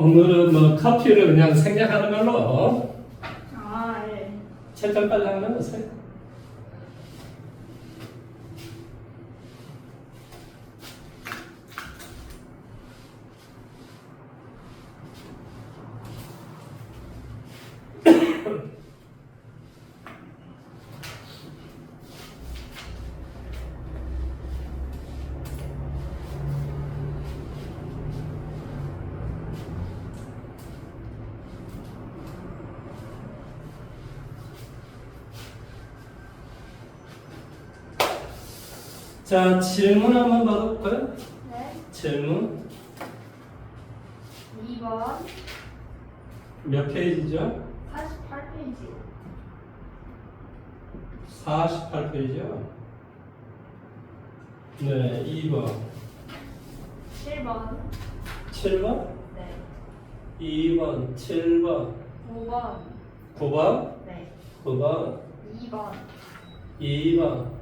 오늘은 뭐 커피를 그냥 생략하는 걸로 아, 예. 채점 빨리 하면 오세요. 자 질문 한번 받아볼까요? 네. 질문 2번 몇 페이지죠? 48페이지. 48페이지요. 네, 2번, 7번. 7번, 네. 2번, 7번, 5번. 9번, 네. 9번, 2번. 2번,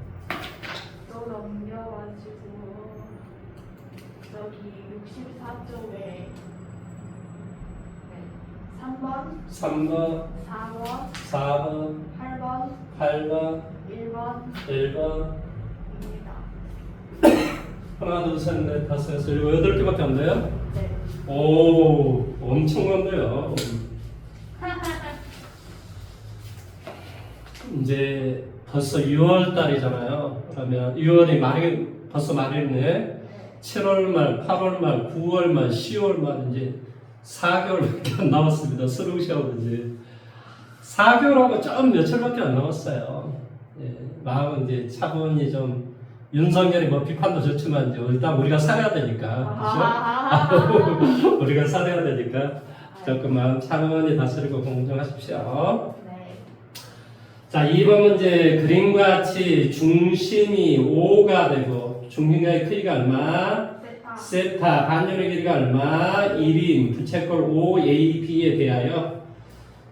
또 넘겨가지고 저기 64쪽에 네. 3번, 3번, 4번, 4번, 8번, 8번, 1번 1번, 입니다. 하나, 둘, 셋, 넷, 다섯, 여섯, 일곱, 여덟 개밖에 안 돼요? 네. 오, 엄청 많네요. 이제 벌써 6월 달이잖아요. 그러면 6월이 말이 벌써 말이네. 네. 7월 말, 8월 말, 9월 말, 10월 말 이제 4개월밖에 안 남았습니다. 수능 시험은 이제 4개월하고 좀 며칠밖에 안 남았어요. 예, 마음은 이제 차분히 좀 윤석열이 뭐 비판도 좋지만 이제 일단 우리가 살아야 되니까 아, 그렇죠? 우리가 살아야 되니까 조금 마음 차분히 다스리고 공정하십시오. 네. 자, 2번 문제 그림과 같이 중심이 5가 되고 중심과의 크기가 얼마? 세타. 세타 반전의 길이가 얼마? 1인 부채꼴 OAB에 대하여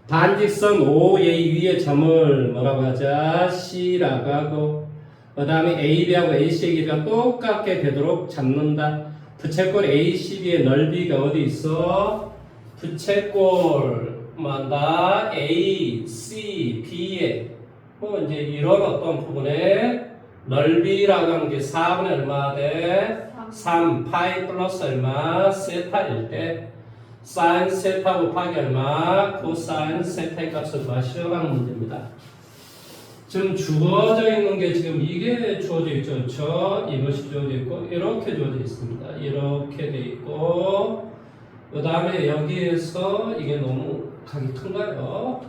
반직선 OA 위의 점을 뭐라고 하자? C라고 하고 그 다음에 AB하고 AC의 길이가 똑같게 되도록 잡는다. 부채꼴 ACB의 넓이가 어디 있어? 부채꼴 뭐한다? A, C, B에 뭐 이제 이런 어떤 부분에 넓이라고 하는 게 4분의 얼마 돼? 3 파이 플러스 얼마 세타일 때 사인 세타 곱하기 얼마 코사인 세타의 값을 구하시오라는 문제입니다. 지금 주어져 있는 게 지금 이게 주어져 있죠, 그렇죠? 이것이 주어져 있고 이렇게 주어져 있습니다. 이렇게 돼 있고 그 다음에 여기에서 이게 너무 각이 큰가요?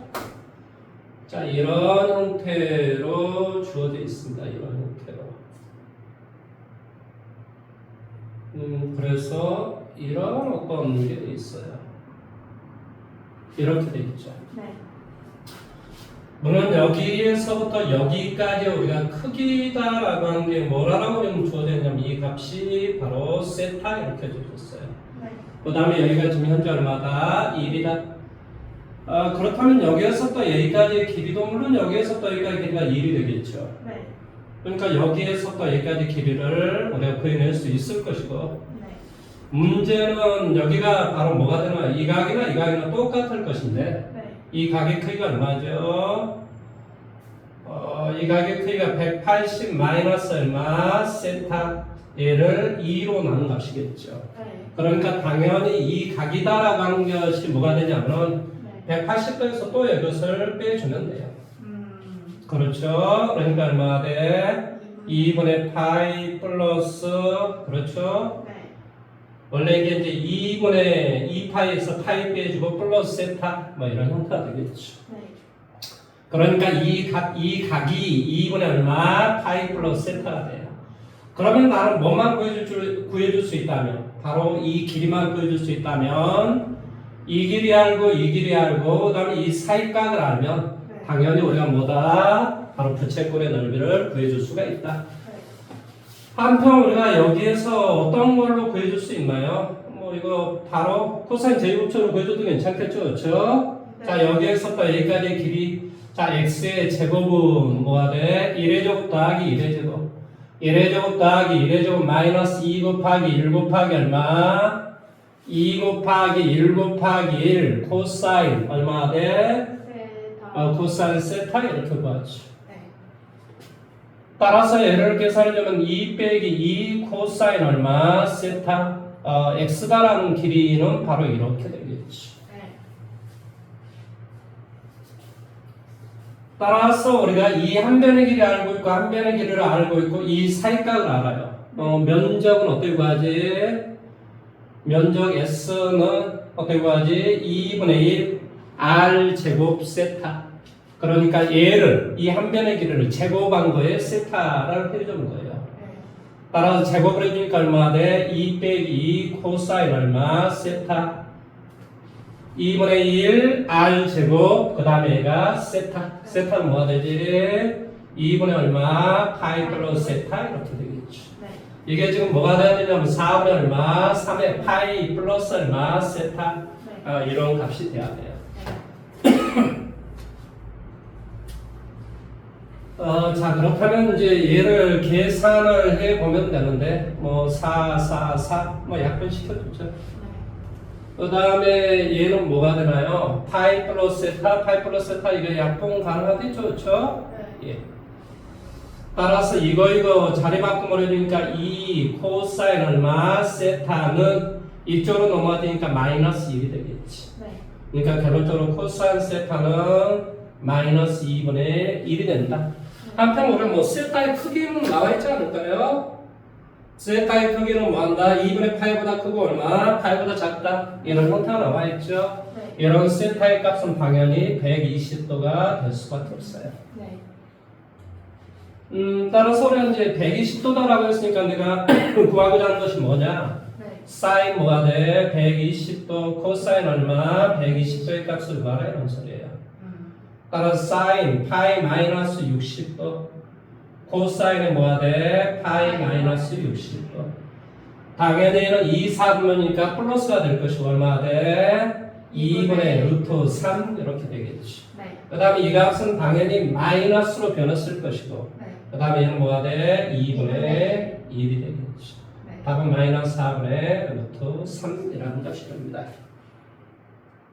자 이런 형태로 주어져 있습니다. 이런 형태로. 음, 그래서 이런 어떤 게 있어요. 이렇게 돼 있죠. 네. 물론 여기에서부터 여기까지 우리가 크기다라고 하는 게 뭐라고 지금 주어져 있냐면 이 값이 바로 세타 이렇게 주어졌어요. 네. 그 다음에 여기가 지금 현재 얼마다? 1이다. 아, 그렇다면 여기에서부터 여기까지의 길이도 물론 여기에서부터 여기까지 길이가 1이 되겠죠. 네. 그러니까 여기에서부터 여기까지 길이를 우리가 구해낼 수 있을 것이고 네. 문제는 여기가 바로 뭐가 되나 이 각이나 이 각이나 똑같을 것인데 네. 이 각의 크기가 얼마죠? 어, 이 각의 크기가 180 마이너스 얼마 세타 얘를 2로 나눈 값이겠죠. 네. 그러니까 당연히 이 각이다라고 하는 것이 뭐가 되냐면 네. 180도에서 또 이것을 빼주면 돼요. 음. 그렇죠? 그러니까 얼마 돼? 이분. 2분의 파이 플러스 그렇죠? 네. 원래 이게 이제 2분의 2파이에서 파이 빼주고 플러스 세타 뭐 이런 형태가 되겠죠. 네. 그러니까 이 각, 이 각이 2분의 얼마? 파이 플러스 세타가 돼요. 그러면 나는 뭐만 구해줄, 줄- 구해줄 수 있다면? 바로 이 길이만 구해줄 수 있다면 이 길이 알고 이 길이 알고 그 다음에 이 사이각을 알면 네. 당연히 우리가 뭐다? 바로 부채꼴의 넓이를 구해줄 수가 있다. 네. 한편 우리가 여기에서 어떤 걸로 구해줄 수 있나요? 뭐 이거 바로 코사인 제곱처럼 구해줘도 괜찮겠죠, 그렇죠? 네. 자 여기에서부터 여기까지의 길이 자 x의 제곱은 뭐가 돼? 1의 제곱 더하기 1의 제곱 1의 제곱 더하기 1의 제곱 마이너스 2 곱하기 1 곱하기 얼마? 2 곱하기 1 곱하기 1 코사인 얼마 돼? 세타. 어, 코사인 세타 이렇게 구하죠. 네. 따라서 얘를 계산하려면 2 빼기 2 코사인 얼마 세타 어, x다라는 길이는 바로 이렇게 되겠지. 네. 따라서 우리가 이 한 변의 길이 알고 있고 한 변의 길이를 알고 있고 이 사이각을 알아요. 어, 면적은 어떻게 구하지? 면적 S는 어떻게 구하지? 2분의 1 R 제곱 세타. 그러니까 얘를 이 한 변의 길이를 제곱한 거에 세타를 해주는 거예요. 네. 따라서 제곱을 해주니까 얼마 돼? 2 빼기 2 코사인 얼마? 세타 2분의 1 R 제곱 그 다음에 얘가 세타 세타는 뭐가 되지? 2분의 얼마? 파이 플러스 세타 이렇게 되겠죠 네. 이게 지금 뭐가 돼야 되냐면 4분의 얼마? 3의 파이 플러스 얼마? 세타 네. 아, 이런 값이 돼야 돼요 어, 자, 그렇다면 이제 얘를 계산을 해 보면 되는데, 뭐, 4, 4, 4, 뭐, 약분 시켜주죠. 네. 그 다음에 얘는 뭐가 되나요? 파이 플러스 세타, 파이 플러스 세타, 이거 약분 가능하겠죠? 그렇죠? 네. 예. 따라서 이거, 이거 자리 바꿈을 해주니까 2 코사인 얼마, 세타는 이쪽으로 넘어가니까 마이너스 1이 되겠지. 네. 그러니까 결론적으로 코사인 세타는 마이너스 2분의 1이 된다. 한편 우리 뭐 세타의 크기는 나와 있지 않을까요? 세타의 크기는 뭐한다? 2분의 파이보다 크고 얼마? 파이보다 작다. 이런 형태가 나와 있죠. 네. 이런 세타의 값은 당연히 120도가 될 수밖에 없어요. 네. 음, 따라서 우리가 이제 120도다라고 했으니까 내가 구하고자 하는 것이 뭐냐? 네. 사인 뭐가 돼? 120도, 코사인 얼마? 120도의 값을 구하라 이런 소리예요. 음. 따라서 사인 파이 마이너스 60도 코사인은 뭐가 돼? 파이 마이너스 60도 당연히 얘는 2, 4분면이니까 플러스가 될 것이고 얼마가 돼? 2분의 루트 3 이렇게 되겠지 네. 그 다음에 이 값은 당연히 마이너스로 변했을 것이고 네. 그 다음에 얘는 뭐가 돼? 2분의 1이 되겠지 네. 답은 마이너스 4분의 루트 3이라는 것이 됩니다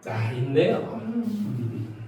아 있네요 음.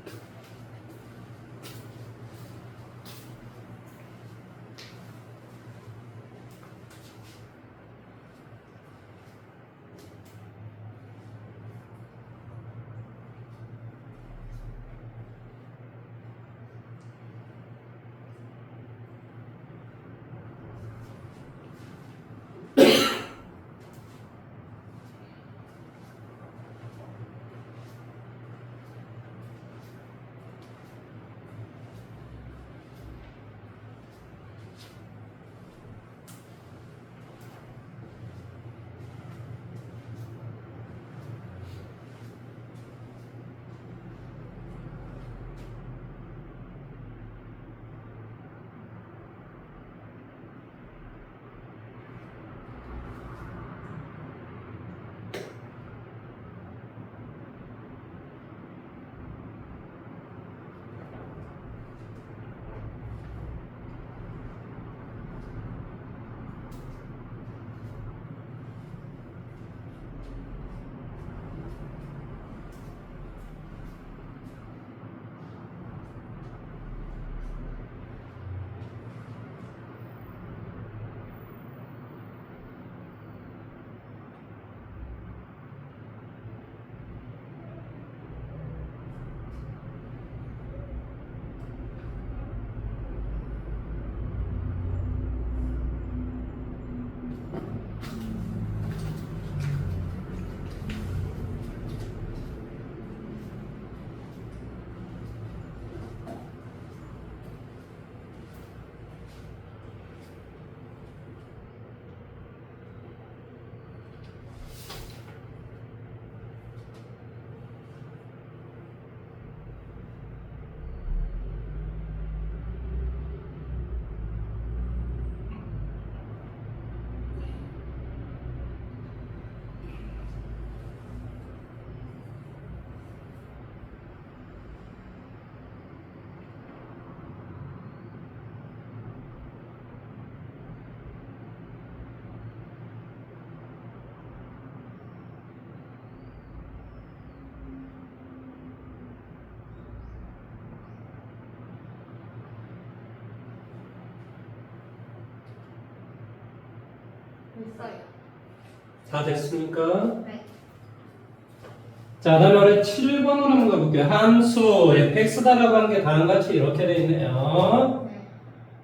됐어요. 다 됐습니까? 네. 자, 다음에 우리 7번으로 한번 가볼게요. 함수 fx다라고 하는 게 다음같이 이렇게 돼 있네요. 네.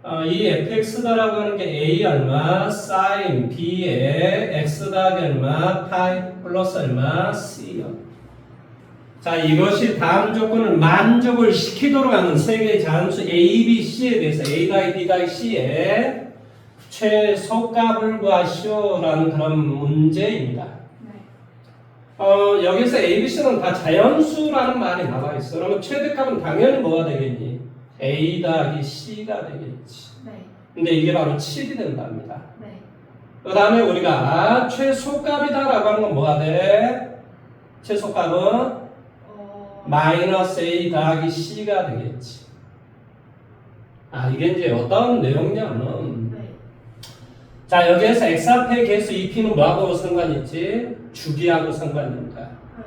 어, 이 fx다라고 하는 게 a 얼마, sin b에 x 더하기 얼마, 파이 플러스 얼마, c요. 자, 이것이 다음 조건을 만족을 시키도록 하는 세 개의 자함수 a, b, c에 대해서 a 더하기 b 더하기 c의 최소값을 구하시오라는 그런 문제입니다. 네. 어, 여기서 A, B, C는 다 자연수라는 말이 나와 있어. 그러면 최대값은 당연히 뭐가 되겠니? A 더하기 C가 되겠지. 네. 근데 이게 바로 7이 된답니다. 네. 그 다음에 우리가 최소값이다라고 하는 건 뭐가 돼? 최소값은 어. 마이너스 A 더하기 C가 되겠지. 아, 이게 이제 어떤 내용이냐면, 네. 자, 여기에서 X 앞에 개수 2P는 뭐하고 상관이 있지? 주기하고 거야. 네.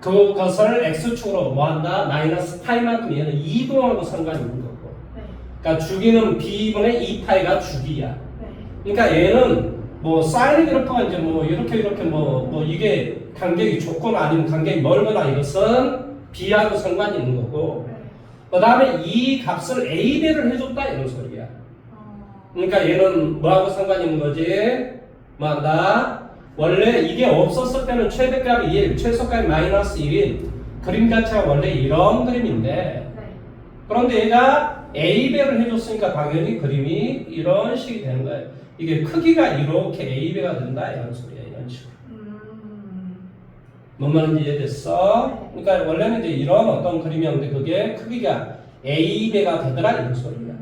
그것을 x축으로 뭐한다? 마이너스 파이만큼 얘는 이동하고 상관이 있는 거고. 네. 그러니까 주기는 b분의 2파이가 주기야. 네. 그러니까 얘는 뭐 사인 그래프가 이제 뭐 이렇게 이렇게 뭐, 뭐 이게 간격이 좁거나 아니면 간격이 멀거나 이것은 b하고 상관이 있는 거고. 네. 그 다음에 이 값을 a배를 해줬다 이런 소리야. 어. 그러니까 얘는 뭐하고 상관이 있는 거지? 뭐한다? 원래 이게 없었을 때는 최대값이 1, 최소값이 마이너스 1인 그림 자체가 원래 이런 그림인데 네. 그런데 얘가 A배를 해줬으니까 당연히 그림이 이런 식이 되는 거예요. 이게 크기가 이렇게 A배가 된다 이런 소리야 이런 식으로. 음. 뭔 말인지 이해됐어? 그러니까 원래는 이제 이런 어떤 그림이었는데 그게 크기가 A배가 되더라 이런 소리야.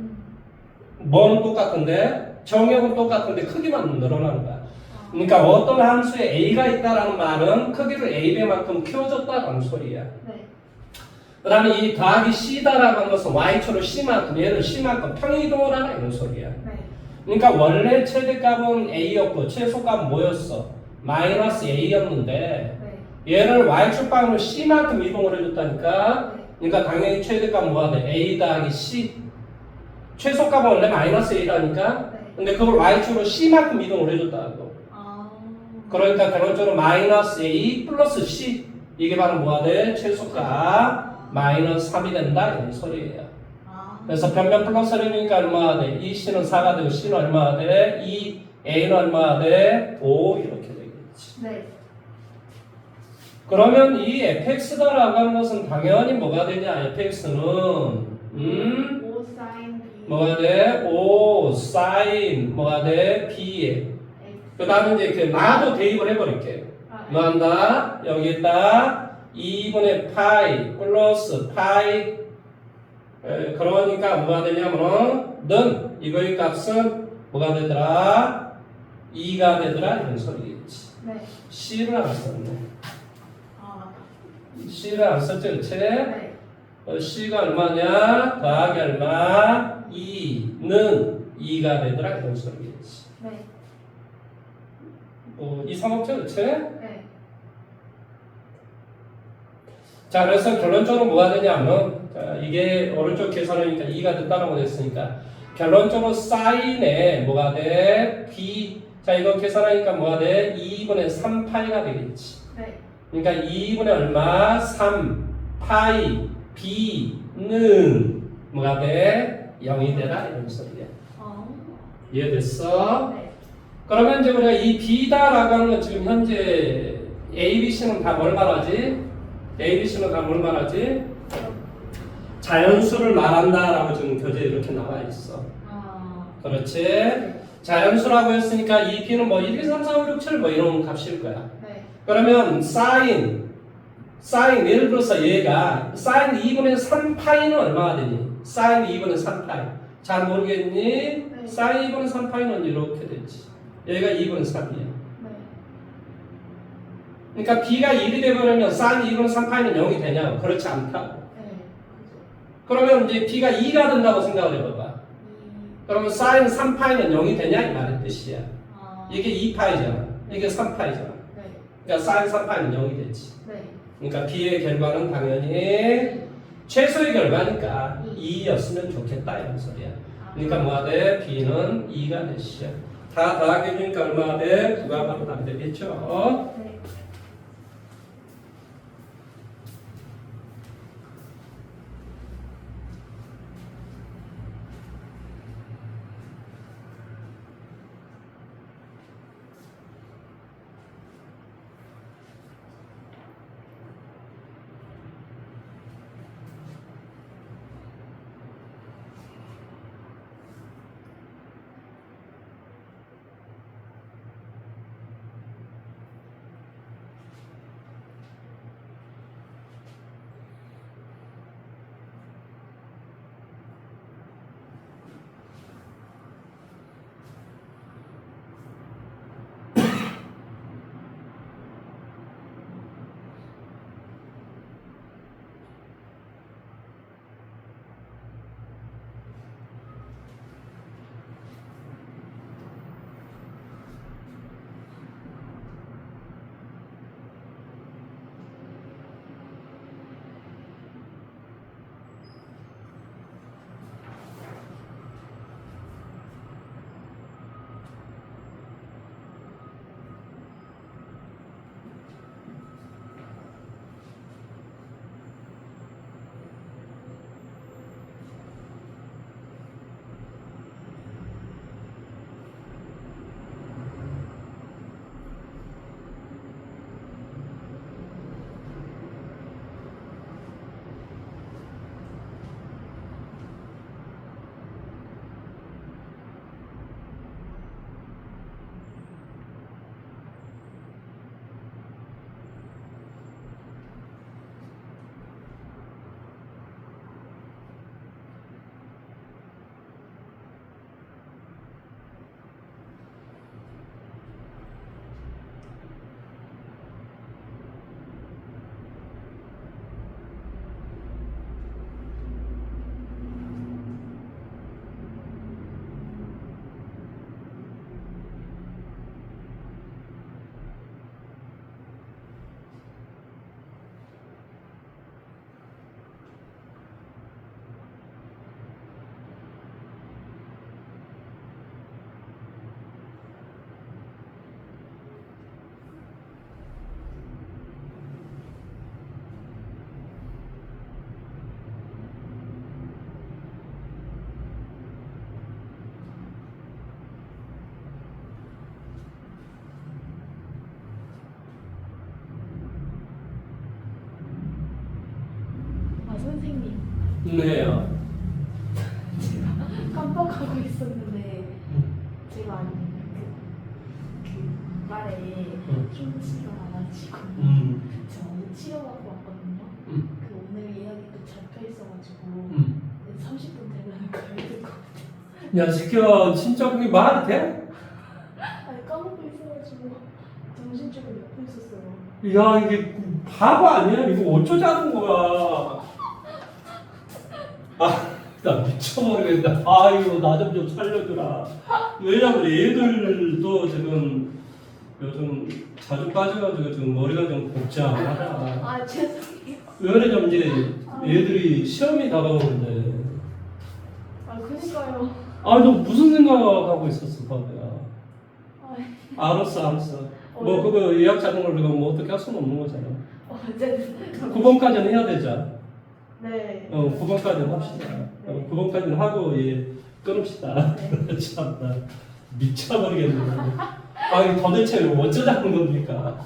음. 뭐는 똑같은데 정역은 똑같은데 크기만 늘어나는 거야. 어. 그러니까 어떤 함수에 a가 있다라는 말은 크기를 a배만큼 키워줬다는 소리야. 네. 그 다음에 이 더하기 c다라고 하는 것은 y초로 c만큼 얘를 c만큼 평이동을 하라 이런 소리야. 네. 그러니까 원래 최대값은 a였고 최소값은 뭐였어? 마이너스 a였는데 네. 얘를 y축 방으로 c만큼 이동을 해줬다니까 네. 그러니까 당연히 최대값은 뭐가 돼? a 더하기 c 최소값은 원래 마이너스 a라니까 네. 근데 그걸 y축으로 c만큼 이동을 해줬다고 아. 그러니까 결론적으로 마이너스 a 플러스 c 이게 바로 뭐가 돼? 최소값 마이너스 3이 된다 이런 소리예요 아. 그래서 변변 플러스를 해주니까 얼마가 돼? 이 c는 4가 되고 c는 얼마가 돼? 이 a는 얼마가 돼? 5 이렇게 되겠지 네. 그러면 이 fx다라고 하는 것은 당연히 뭐가 되냐 fx는 음? B. 뭐가 돼? 5 사인 뭐가 돼? X. 그 다음에 이제 그 나도 대입을 해버릴게 아, 뭐 한다? 여기에다 2분의 파이 플러스 파이 에, 그러니까 뭐가 되냐면은 는 이거의 값은 뭐가 되더라? 2가 되더라 이런 소리겠지 네. C를 안 썼네 아. C를 안 썼지 그치? 네. 어, C가 얼마냐? 더하기 얼마? 2는 2가 되더라 이런 소리겠지 네. 뭐 이상없죠 그치? 네. 자, 그래서 결론적으로 뭐가 되냐면, 자, 이게 오른쪽 계산하니까 2가 됐다라고 됐으니까, 결론적으로 사인에 뭐가 돼? B. 자, 이거 계산하니까 뭐가 돼? 2분의 3파이가 되겠지. 네. 그러니까 2분의 얼마? 3. 파이. B는 뭐가 돼? 0이 되라. 이런 소리야. 어. 이해됐어? 네. 그러면 이제 우리가 이 B다라고 하는 건 지금 현재 A, B, C는 다 뭘 말하지? A, B, C는 다 뭘 말하지? 자연수를 말한다라고 지금 교재에 이렇게 나와 있어. 아. 그렇지? 자연수라고 했으니까 이 B는 뭐 1, 2, 3, 4, 5, 6, 7 뭐 이런 값일 거야. 네. 그러면 사인, 사인 예를 들어서 얘가 사인 2분의 3파이는 얼마가 되니? 사인 2분의 3파이. 잘 모르겠니? 네. 사인 2분의 3파이는 이렇게 되지. 얘가 2분의 3이야. 네. 그러니까 B가 1이 되버리면 사인 2분의 3파이는 0이 되냐? 그렇지 않다고. 네. 그러면 이제 B가 2가 된다고 생각을 해봐봐. 이. 그러면 사인 3파이는 0이 되냐? 이 말의 뜻이야. 아. 이게 2파이잖아. 이게 3파이잖아. 네. 그러니까 사인 3파이는 0이 되지. 네. 그러니까 B의 결과는 당연히 최소의 결과니까 2였으면 좋겠다 이런 소리야. 아. 그러니까 돼? B는 2가 되시죠. 다 더하기니까 얼마 돼? 부가 바로 답이 되겠죠? 네요. 깜빡하고 있었는데 제가 아니 그, 그 말에 응. 충치가 많아지고 음, 제가 오늘 치료받고 왔거든요. 음, 그 오늘 예약이 또 잡혀 있어가지고 음. 30분 되면 가야 될것 같아요. 야, 시켜. 진짜 그게 말이 돼? 아니 까먹고 있어가지고 정신적으로 옆에 있었어요. 야, 이게 바보 아니야? 이거 어쩌자는 거야? 아, 나 미쳐버리겠다. 아이고, 나 좀 좀 살려주라. 왜냐면 애들도 지금 요즘 자주 빠져가지고 지금 머리가 좀 복잡하다. 아 죄송해요. 왜 그러냐면 이제 애들이 시험이 다가오는데. 아 그니까요. 아, 너 무슨 생각하고 있었어, 바보야? 아, 알았어, 알았어. 뭐 그거 예약 잡은 걸 내가 뭐 어떻게 할 수는 없는 거잖아. 어제 9번까지는 해야 되자. 네. 어, 9번까지는 합시다. 어, 9번까지는 하고 예, 끊읍시다. 네. 참나 미쳐버리겠네. 아, 이 도대체 어쩌자는 겁니까?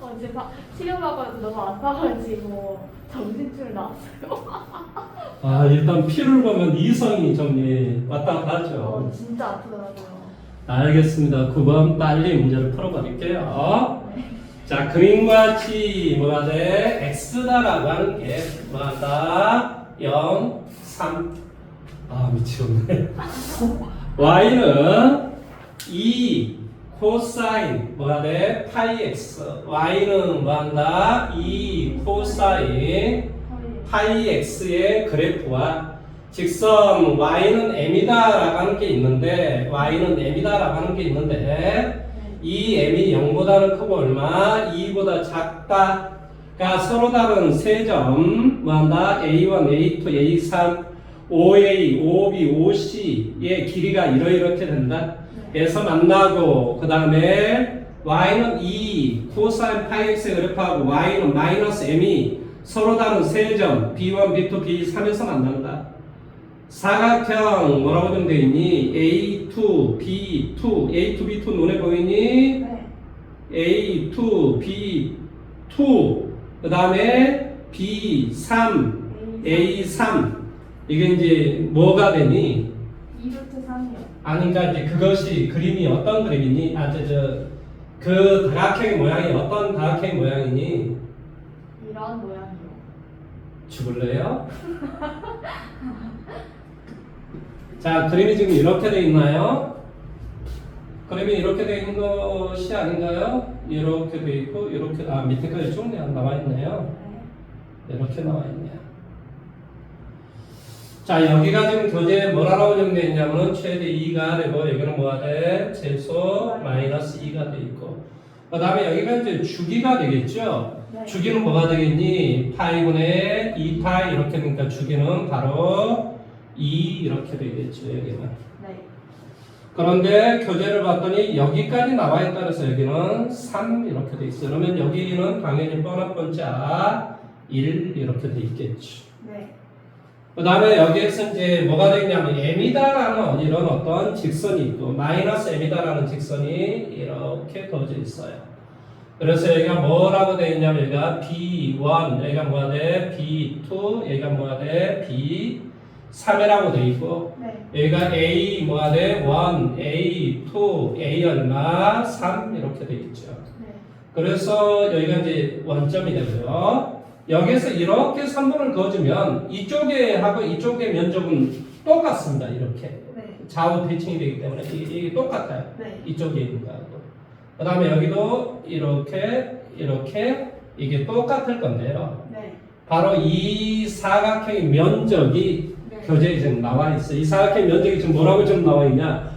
어제 막 치료받고 너무 아파가지고 정신줄 나왔어요. 아, 일단 피를 보면 이성이 좀 예, 왔다 갔다 어. 진짜 아프더라고요. 알겠습니다. 9번 빨리 문제를 풀어버릴게요. 네. 자, 그림과 같이 뭐가 돼? x다라고 하는 게 뭐다? 0, 3. 아, 미치겠네. y는 2 코사인 뭐가 돼? 파이 x. y는 뭐한다? 2 코사인 파이 x의 그래프와 직선 y는 m이다라고 하는 게 있는데 y는 m이다라고 하는 게 있는데 이 m이 0보다는 크고 얼마? 2보다 작다 가 서로 다른 세 점 뭐한다? A1, A2, A3, OA, OB, OC의 길이가 이러이렇게 된다. 에서 만나고 그 다음에 y는 2 코사인 파이 x 그래프하고 y는 마이너스 m이 서로 다른 세 점 b1, b2, b3에서 만난다. 사각형 뭐라고 좀 되어 있니? a2, b2, a2, b2 눈에 보이니? 네. a2, b2 그 다음에 b3, a3 이게 이제 뭐가 되니? 2루트 3이요. 아니 그러니까 이제 그것이 그림이 어떤 그림이니? 아, 저, 저, 그 다각형의 모양이 어떤 다각형의 모양이니? 이런 모양이요. 죽을래요? 자, 그림이 지금 이렇게 돼 있나요? 그림이 이렇게 돼 있는 것이 아닌가요? 이렇게 돼 있고, 이렇게, 아, 밑에까지 쭉 나와 있네요. 네. 이렇게 나와 있네요. 자, 여기가 지금 교재에 뭐라고 정되어 있냐면 최대 2가 되고, 여기는 뭐가 돼? 최소 마이너스 2가 돼 있고. 그 다음에 여기가 이제 주기가 되겠죠? 네. 주기는 뭐가 되겠니? 파이분의 2파이 이렇게 되니까 주기는 바로 2 이렇게 되겠죠, 여기는. 네. 그런데 교재를 봤더니 여기까지 나와 있다 그래서 여기는 3 이렇게 돼 있어요. 그러면 여기는 당연히 뻔한 번째 1 이렇게 돼 있겠죠. 네. 그 다음에 여기에서 이제 뭐가 되냐면 m이다라는 이런 어떤 직선이 있고 마이너스 m이다라는 직선이 이렇게 그어져 있어요. 그래서 여기가 뭐라고 되어 있냐면 여기가 B1, 여기가 뭐가 돼? B2, 여기가 뭐가 돼? B3이라고 되어 있고 네. 여기가 A 뭐가 돼? 1, A, 2, A 얼마? 3 이렇게 되어 있죠. 네. 그래서 여기가 이제 원점이 되고요. 여기에서 이렇게 3분을 그어주면 이쪽에 하고 이쪽의 면적은 똑같습니다. 이렇게 네. 좌우 대칭이 되기 때문에 이- 이게 똑같아요. 네. 이쪽에 있는 거하고. 그 다음에 여기도 이렇게 이렇게 이게 똑같을 건데요. 네. 바로 이 사각형의 면적이 네. 교재에 지금 나와 있어. 이 사각형 면적이 지금 뭐라고 좀 나와 있냐?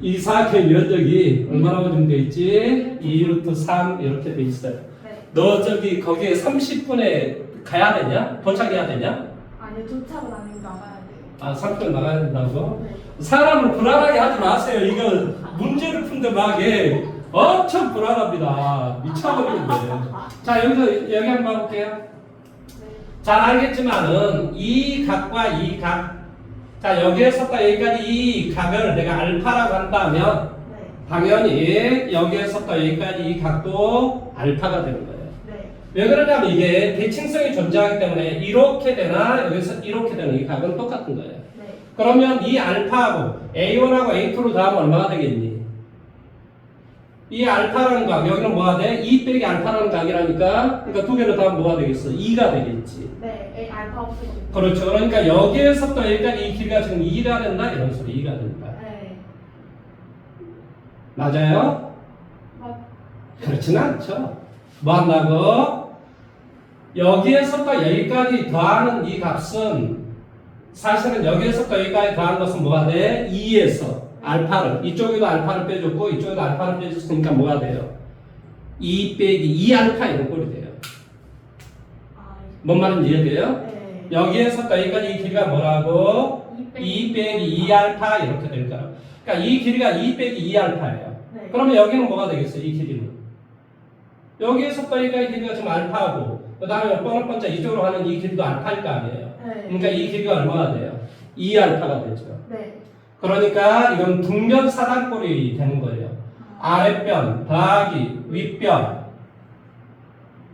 이 사각형 면적이 얼마라고 좀돼 있지? 2루트 3 이렇게 돼 있어요. 네. 너 저기 거기에 30분에 가야 되냐? 도착해야 되냐? 아니요, 도착은 아니고 나가야 돼요. 아, 30분 나가야 된다고? 네. 사람을 불안하게 하지 마세요. 이거 문제를 푼데 막 예, 엄청 불안합니다. 미쳐버리는데. 자, 여기서 여기 한번 볼게요. 네. 잘 알겠지만은 이 각과 이 각, 자 여기에서부터 여기까지 이 각을 내가 알파라고 한다면 네. 당연히 여기에서부터 여기까지 이 각도 알파가 되는 거예요. 네. 왜 그러냐면 이게 대칭성이 존재하기 때문에 이렇게 되나 여기서 이렇게 되는 이 각은 똑같은 거예요. 네. 그러면 이 알파하고 A1하고 A2로 더하면 얼마가 되겠니? 이 알파라는 각, 여기는 뭐가 돼? 2 빼기 알파라는 각이라니까, 그러니까 두 개를 더하면 뭐가 되겠어? 2가 되겠지. 네. A 알파 없애고. 그렇죠. 그러니까 여기에서부터 여기까지 이 길이가 지금 2가 된다? 이런 소리, 2가 된다. 네. 맞아요? 맞. 그렇지는 않죠. 뭐 한다고? 여기에서부터 여기까지 더하는 이 값은 사실은 여기에서부터 여기까지 더한 것은 뭐가 돼? 2에서 알파를 이쪽에도 알파를 빼줬고 이쪽에도 알파를 빼줬으니까 뭐가 돼요? 2 빼기 2 알파 이런 꼴이 돼요. 아. 뭔 말인지 이해돼요? 네. 여기에서부터 여기까지 이 길이가 뭐라고? 2 빼기 2 빼기 2알파 이렇게 될 거야. 그러니까 이 길이가 2 빼기 2 알파예요. 네. 그러면 여기는 뭐가 되겠어요? 이 길이는 여기에서부터 여기까지 길이가 지금 알파고 그 다음에 뻔한 번째 이쪽으로 가는 이 길이도 알파일 거 아니에요. 네. 그러니까 이 길이가 얼마가 돼요? 2 알파가 되죠. 네. 그러니까 이건 등변 사단꼴이 되는 거예요. 아랫변 더하기 윗변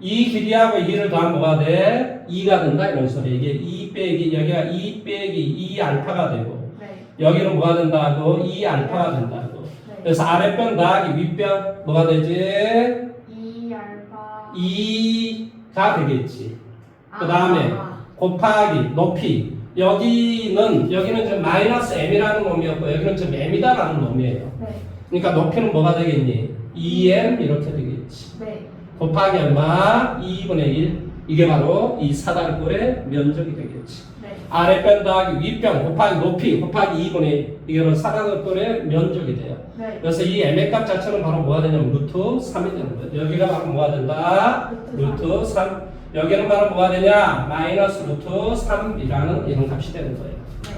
이 길이하고 이 길이를 더하면 뭐가 돼? 2가 된다 이런 소리 이게 2 빼기 여기가 2 빼기 2 알파가 되고 네. 여기는 뭐가 된다고? 2 알파가 된다고 네. 그래서 아랫변 더하기 윗변 뭐가 되지? 2 알파. 2가 되겠지. 아. 그 다음에 곱하기 높이 여기는 여기는 좀 마이너스 m이라는 놈이었고 여기는 좀 m이다라는 놈이에요. 네. 그러니까 높이는 뭐가 되겠니? 2m 이렇게 되겠지. 네. 곱하기 얼마? 2분의 1 이게 바로 이 사다리꼴의 면적이 되겠지. 네. 아랫변 더하기 윗변 곱하기 높이 곱하기 2분의 1 이게 사다리꼴의 면적이 돼요. 네. 그래서 이 m의 값 자체는 바로 뭐가 되냐면 루트 3이 되는 거예요. 여기가 바로 뭐가 된다? 루트 3. 여기는 바로 뭐가 되냐? 마이너스 루트 3이라는 이런 값이 되는 거예요. 네.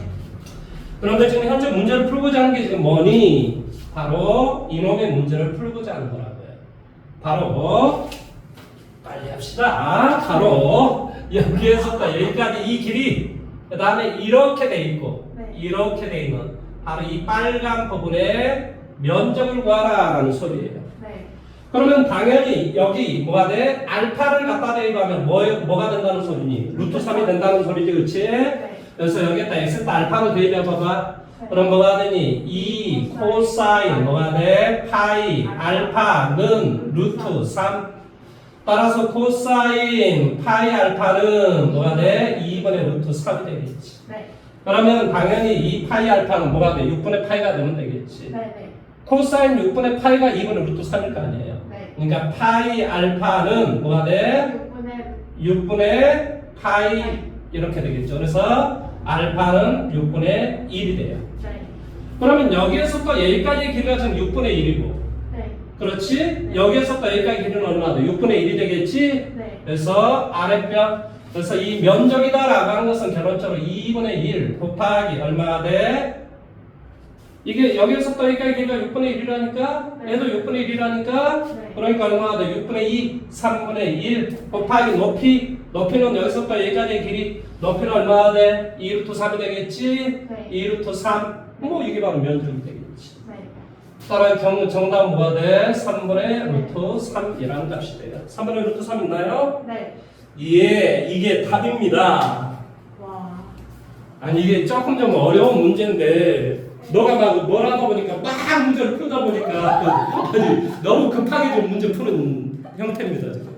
그런데 지금 현재 문제를 풀고자 하는 게 지금 뭐니? 바로 이놈의 문제를 풀고자 하는 거라고요. 바로 빨리 합시다. 바로 여기에서부터 여기까지 이 길이 그 다음에 이렇게 돼 있고 네. 이렇게 돼 있는 바로 이 빨간 부분의 면적을 구하라라는 소리예요. 네. 그러면 당연히 여기 뭐가 돼? 알파를 갖다 대입하면 뭐, 뭐가 된다는 소리니? 루트 3이 된다는 소리지, 그치? 네. 그래서 여기에다 x에다 알파를 대입해봐봐. 그럼 뭐가 되니? 2 코사인 뭐가 돼? 파이 알파는 루트 3 따라서 코사인 파이 알파는 뭐가 돼? 2분의 루트 3이 되겠지. 네. 그러면 당연히 이 파이 알파는 뭐가 돼? 6분의 파이가 되면 되겠지. 네. 네. 코사인 6분의 파이가 2분의 루트 3일 거 아니에요. 네. 그러니까 파이 알파는 뭐가 돼? 6분의 6분의 파이 이렇게 되겠죠. 그래서 알파는 6분의 1이 돼요. 네. 그러면 여기에서부터 여기까지의 길이가 지금 6분의 1이고 네. 그렇지? 여기에서부터 여기까지 길이는 얼마나 돼? 6분의 1이 되겠지? 네. 그래서 아랫변 그래서 이 면적이다라고 하는 것은 결론적으로 2분의 1 곱하기 얼마가 돼? 이게 여기에서부터 여기까지 길이가 6분의 1이라니까 네. 얘도 6분의 1이라니까 네. 그러니까 얼마가 돼? 6분의 2, 3분의 1 곱하기 높이 높이는 여기서부터 여기까지의 길이 높이는 얼마가 돼? 2루트 3이 되겠지? 네. 2루트 3. 뭐 이게 바로 면적이 되겠지. 네. 따라 경, 정답 뭐가 돼? 3분의 루트 3이라는 값이 돼요. 3분의 루트 3 있나요? 네. 예, 이게 답입니다. 와. 아니 이게 조금 좀 어려운 문제인데 너가 막뭘 하다 보니까 막 문제를 풀다 보니까 아니, 너무 급하게 좀 문제 푸는 형태입니다 지금.